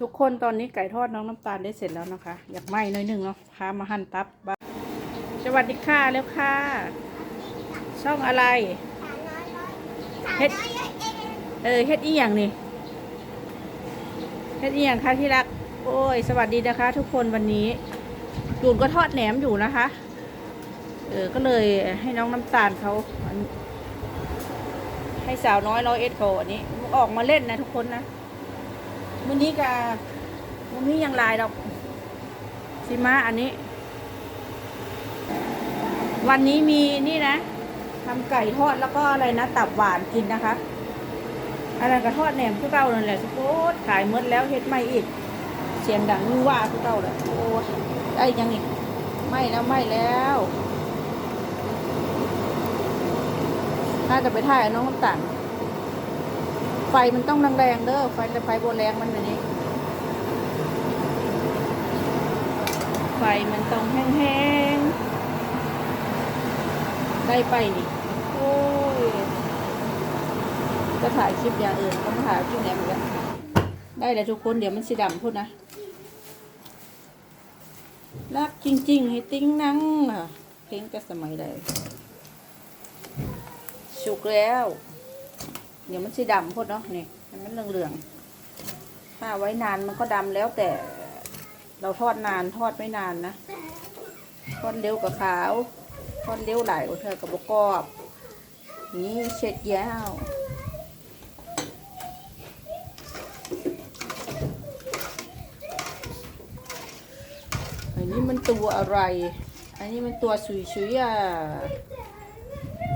ทุกคนตอนนี้ไก่ทอดน้องน้ำตาลได้เสร็จแล้วนะคะ อยากไหม้น้อยหนึงเนาะพามาหั่นตับบ้างสวัสดีค่ะแล้วค่ะ ช่องอะไรเฮ็ดเออเฮ็ดอีหยังนี่เฮ็ดอีหยังคะที่รัก โอ้ย สวัสดีนะคะ ทุกคนวันนี้จูนก็ทอดแหนมอยู่นะคะ เออก็เลยให้น้องน้ำตาลเขาให้สาวน้อยร้อยเอ็ดเขาอันนี้ออกมาเล่นนะทุกคนนะ มื้อนี้กะมื้อนี้ยังลายดอกสิมาอันนี้ วันนี้มีนี่นะทำไก่ทอดแล้วก็อะไรนะ ตับหวานกินนะคะ อะไรกระทอดแหนมผู้เก่านั่นแหละสุโคตขายหมดแล้วเฮ็ดไม่อีก เสียงดังนี่ว่าผู้เก่าเลยโอ้ยได้ยังอีกไม่แล้วไม่แล้วน่าจะไปถ่ายน้องน้ำตาลไฟมันต้องแรงๆเด้อไฟไฟโบแรงมันแบบนี้ ไฟมันต้องแห้งๆได้ไปนี่โอ้ยจะถ่ายคลิปอย่างอื่นต้องถ่ายคลิปแหนมเหมือนกันได้เลยทุกคนเดี๋ยวมันสีดำพูดนะรักจริง ๆ ให้ติ้งนังอะเพลงแต่สมัยใดสุกแล้ว เดี๋ยวมันสีดำพดเนาะนี่ให้มันเหลืองๆถ้าไว้นานมันก็ดำแล้วแต่เราทอดนานทอดไม่นานนะทอดเร็วกับขาวทอดเร็วหลายกว่าเธอกับบกรอบ นี่เช็ดยาวอันนี้มันตัวอะไร อันนี้มันตัวสุยชุยๆอะ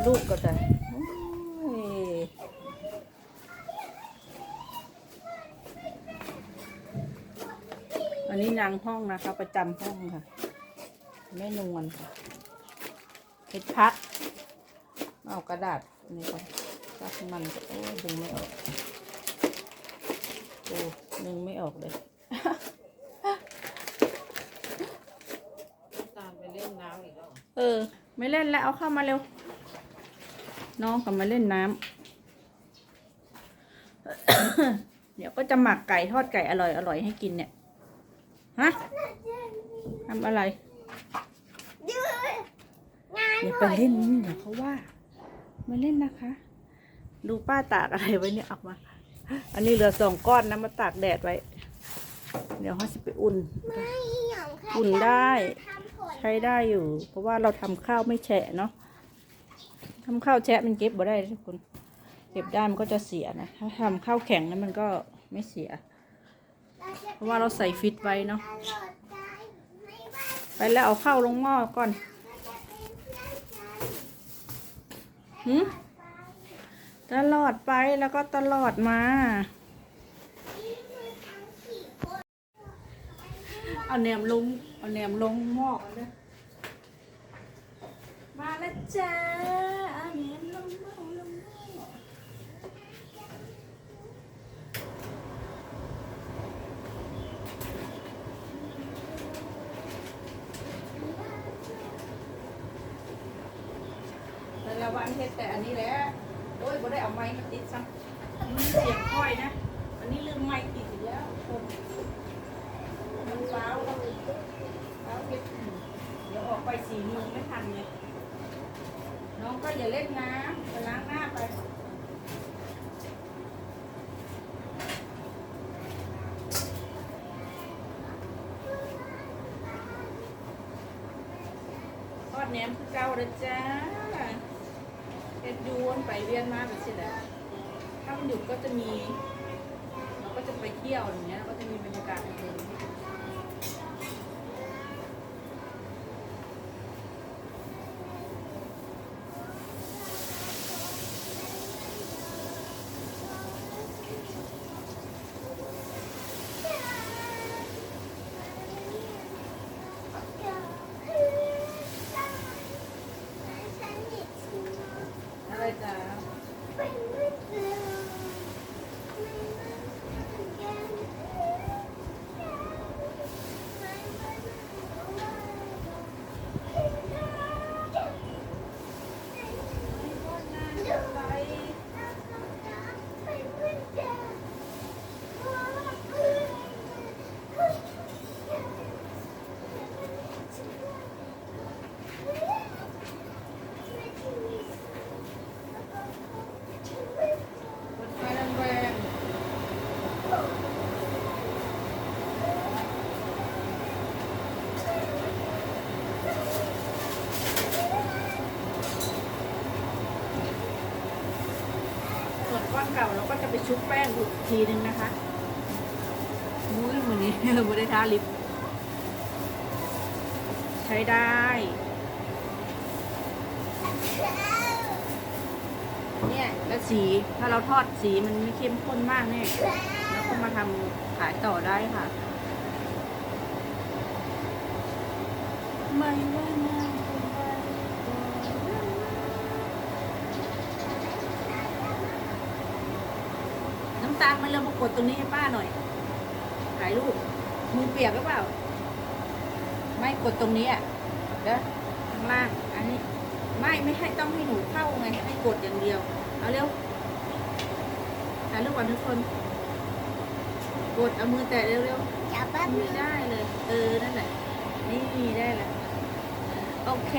ลูกก็ได้ นนี้นางห้องนะคะ ประจำห้องค่ะแม่นวลค่ะเห็ดพัดเอากระดาษนี่ก่อนซักมันก็โอ้ยดึงไม่ออกโอ้ดึงไม่ออกเลยตามไปเล่นน้ำอีกแล้วเหรอเออ ไม่เล่นแล้วเอาเข้ามาเร็ว น้องกลับมาเล่นน้ำเดี๋ยวก็จะหมักไก่ทอดไก่อร่อยอร่อยให้กินเนี่ย ฮะทำอะไรอย่าไปเล่นนี่เดี๋ยวเขาว่าไม่เล่นนะคะ ดูป้าตากอะไรไว้เนี่ยออกมา อันนี้เหลือสองก้อนนะมาตากแดดไว้ เดี๋ยวเขาจะไปอุ่น อุ่นได้ ใช้ได้อยู่ เพราะว่าเราทำข้าวไม่แฉะเนาะทำข้าวแฉะมันเก็บบ่ได้ทุกคน เก็บได้มันก็จะเสียนะ ถ้าทำข้าวแข็งนั้นมันก็ไม่เสีย เพราะว่าเราใส่ฟิตไว้เนาะไปแล้วเอาข้าวลงหม้อก่อนหืมตลอดไปแล้วก็ตลอดมา เอาแหนมลง เอาแหนมลงหม้อกันเลยมาแล้วจ้าเอาแหนมลงหม้อลงหม้อแต่ละวันเฮ็ดแต่อันนี้แหละ โอ้ยบ่ได้เอาไม้มาติดซ้ำมันเสียงค่อยนะ อันนี้ลืมไม้ติดอีกแล้วคน มันฟ้าวก็เลยฟ้าวเก็บเดี๋ยวออก ไปสี่โมไม่ทันไงน้องก็อย่าเล่นน้ำไปล้างหน้าไปทอดแหนมคือเก่าเลยจ้าเอ็ดยูวนไปเวียนมาแบบนี้แหละถ้ามันหยุดก็จะมี เราก็จะไปเที่ยวอย่างเงี้ยเราก็จะมีบรรยากาศแบบนี้ อะไรจ้า จะไปชุบแป้งอีกทีนึงนะคะมุ้ยมือนี้ไม่ได้ทาลิป ใช้ได้เนี่ยแล้วสีถ้าเราทอดสีมันไม่เข้มข้นมากเนี่ยแล้วก็มาทำขายต่อได้ค่ะ ไม่ว่าง่ไป น้าลมันเริ่มปรากฏตรงนี้ให้ป้าหน่อย ถ่ายรูป มือเปียกหรือเปล่า ไม่กดตรงนี้อะเด้อข้างล่าง อันนี้ ไม่ไม่ให้ต้องให้หนูเข้าไง ให้กดอย่างเดียว เอาเร็ว ถ่ายรูปก่อนทุกคน กดเอามือแตะเร็วๆจับไม่ได้เลย เออ นั่นแหละ นี่ได้แล้ว โอเค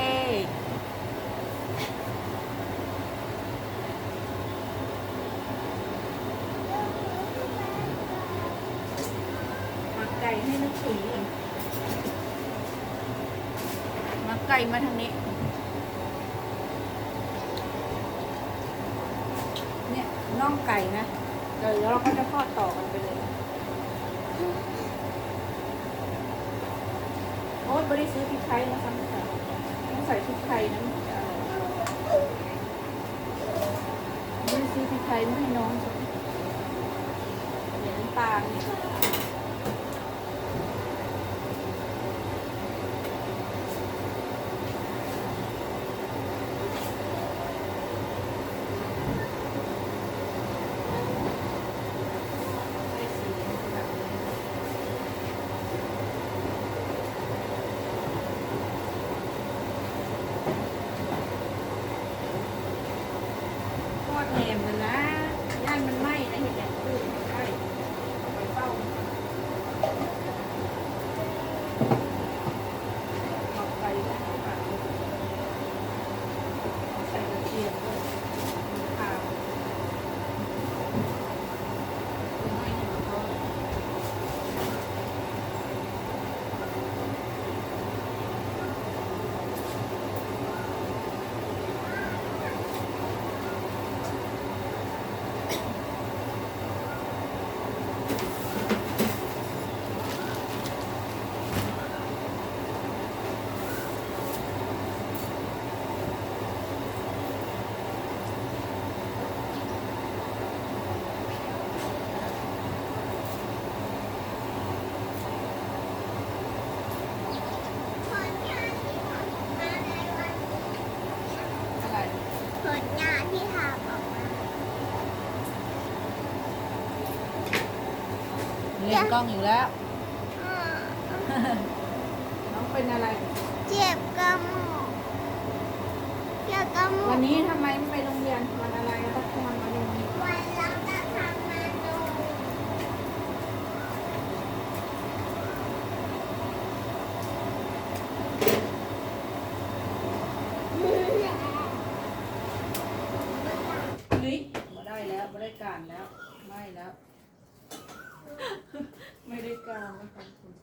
มาไก่ให้นึกถึงก่อนมา ไก่มาทางนี้ เนี่ยน่องไก่นะเดี๋ยวเราก็จะทอดต่อกันไปเลยโอ้ยไม่ได้ซื้อพริกไทยนะคะต้องใส่พริกไทยนะมันจะอร่อยไม่ได้ซื้อพริกไทยไม่ให้น้องเดี๋ยวน้ำตาลใส่สีแบบ ทอดแหนมกันนะย่านมันไหม้นะเห็นอย่างพูดใช่เอาไปเฝ้าเอาไปแล้วก็ปัดใส่กระเทียมด้วยข้าวไม่ให้มันทอดอะไร ผลงานที่ทำออกมา เล่น กล้องอยู่แล้วอ่าน้องเป็นอะไร เจ็บกระหมูกเจ็บกระหมูวักนนี้ทำไมไม่ไปโรงเรียนวันอะไรต้องทำมาโรงเรียน วันเราจะทำมาดู เฮ้ยมาได้แล้วมาได้การแล้ว ไม่แล้ว ไม่ได้การไม่ขอบคุณ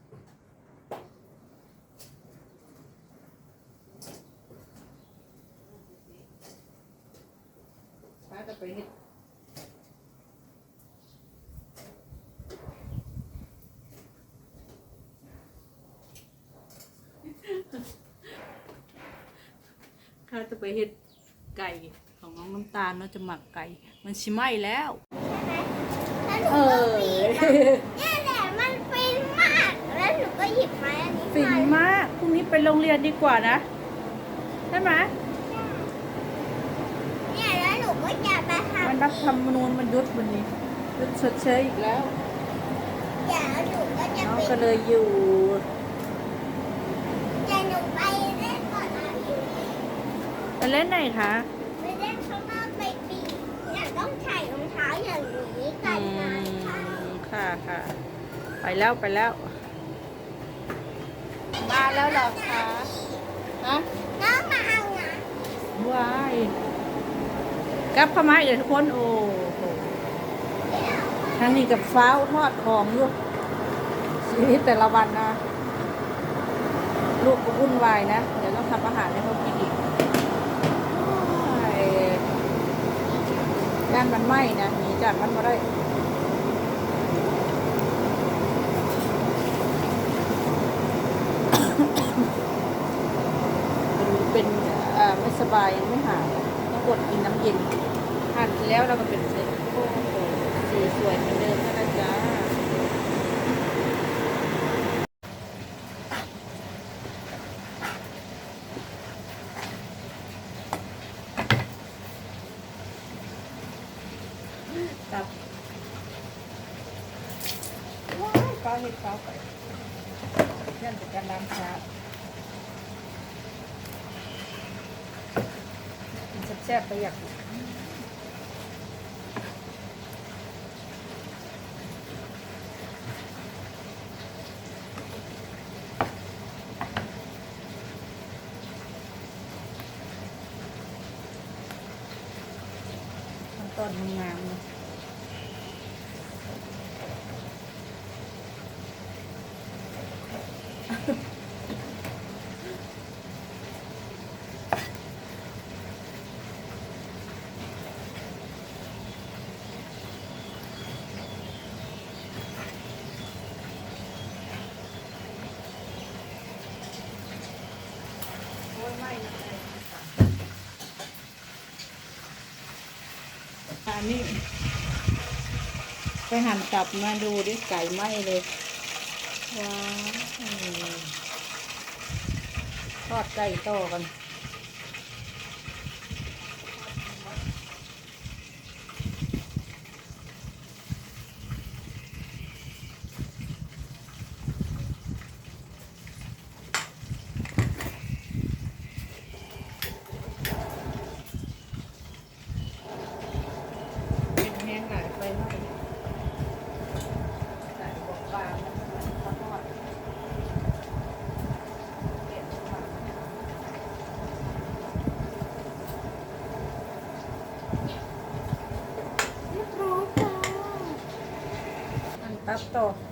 ป้าจะ ไปเฮ็ดข้าจะไปเฮ็ดไก่ของน้องน้ำตาลเนาะจะหมักไก่ มันชิไหม้แล้วแล้วหนูเอก็อปีนเนี่ยแหละมันฟินมาก แล้วหนูก็หยิบไม้อันนี้ฟินมามากพรุ่งนี้ไปโรงเรียนดีกว่านะ ใช่ไหมเนี่ย แล้วหนูก็จะมาทมันรักธรรมนูญมันยุดวันนี้ยุดชดเชยอีกแล้วำเดี๋ยวหนูก็จะน้องไปก็เลยอยู่เดี๋ยวหนูไปเล่นก่อนนะพี่ไปเล่นไหนคะไปเล่นข้างนอกไปปีนเนี่ยต้องใส่รองเท้าอย่างนี้กัอืนนะมค่ะค่ะ ไปแล้วไปแล้ว มาแล้วเหรอคะฮะน้องมาเอานะว้าย กลับเข้ามาอีกเลยทุกคนโอ้โหทางนี้กับฟ้าวทอดของอยู่ชีวิตแต่ละวันนะลูกก็วุ่นวายนะ เดี๋ยวต้องทำอาหารให้เขากินอีกย่านมันไหม้นะนี่จากมันมาได้เป็นไม่สบายยังไม่หายต้องกดกินน้ำเย็นานแล้วเราก็เป็นเซตโอ้สีสวยเหมือนเดิมนะจ๊ะตับว้ายฟ้าเห็ดฟ้าไปนั่นเป็นการล้างชาแซ่บๆไปอยาก ตอนงาม อันนี้ ไปหั่นตับมาดูดิไก่ไหมเลย ว้าวทอดไก่ต่อกัน เป็นแห้งหลายไปหน่อยใส่บอกปลามันทอดทอดเก็บมา เรียบร้อยจ้า อั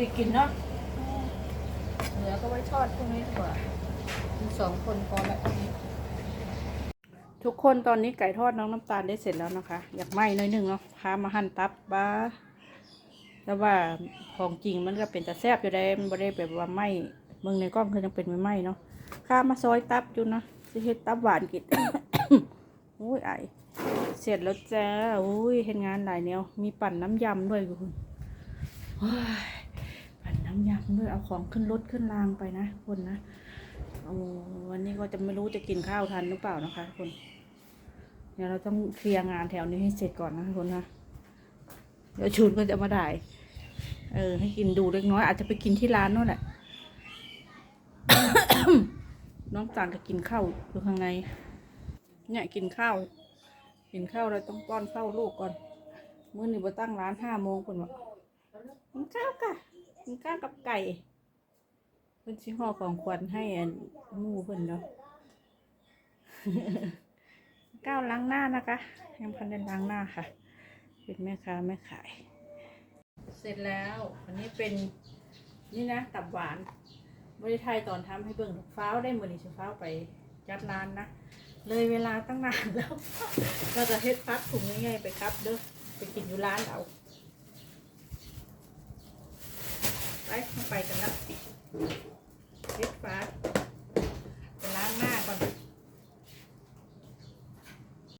ได้กินเนาะเหลือก็ไว้ทอดพวกนี้ดีกว่ามีสองคนพอแล้วทุกคนตอนนี้ไก่ทอดน้องน้ำตาลได้เสร็จแล้วนะคะ อยากไหม้หน้อยหนึงเนาะพามาหั่นตับบ้าแต่ว่าของจริงมันก็เป็นแต่แซ่บอยู่ได้มันไม่ได้แบบว่าไหม้เมืองในกล้องคือยังเป็นไม่ไหม้เนาะข้ามาซอยตับอยู่นะสิเฮ็ดตับหวานกินโอ้ยไอเสร็จแล้วจ้าโอ้ยเห็นงานหลายแนวมีปั่นน้ำยำด้วยคุณ น้ำยำด้วยเอาของขึ้นรถขึ้นรางไปนะคนนะโอ้วันนี้ก็จะไม่รู้จะกินข้าวทันหรือเปล่านะคะคนเดี๋ยวเราต้องเคลียร์งานแถวนี้ให้เสร็จก่อนนะคนนะเดี๋ยวชุนก็จะมาได้เออ ให้กินดูเล็กน้อยอาจจะไปกินที่ร้านนู่นแหละน้องตาลก็กินข้าวอยู่ข้างใน เนี่ยกินข้าว กินข้าวเราต้องป้อนข้าวลูกก่อน มื้อนี้มาตั้งร้านห้าโมงคนบอกกินข้าวค่ะ กินข้าวกับไก่เพิ่นชิห่อของขวัญให้อันมูเพิ่นเนาะก้าวล้างหน้านะคะยังพันเดินล้างหน้าค่ะ เป็นแม่ค้าแม่ขาย เสร็จแล้ว อันนี้เป็นนี่นะตับหวานบริไทยตอนทำให้เบิ่งฟ้าวได้มือนี่ฟ้าวไปจัดร้านนะเลยเวลาตั้งนานแล้วก็จะเฮ็ดพัดถุงง่ายๆไปครับเด้อไปกินอยู่ร้านเอา ไปลงไปกันแล้วปิดฟ้าจะล้างหน้าก่อน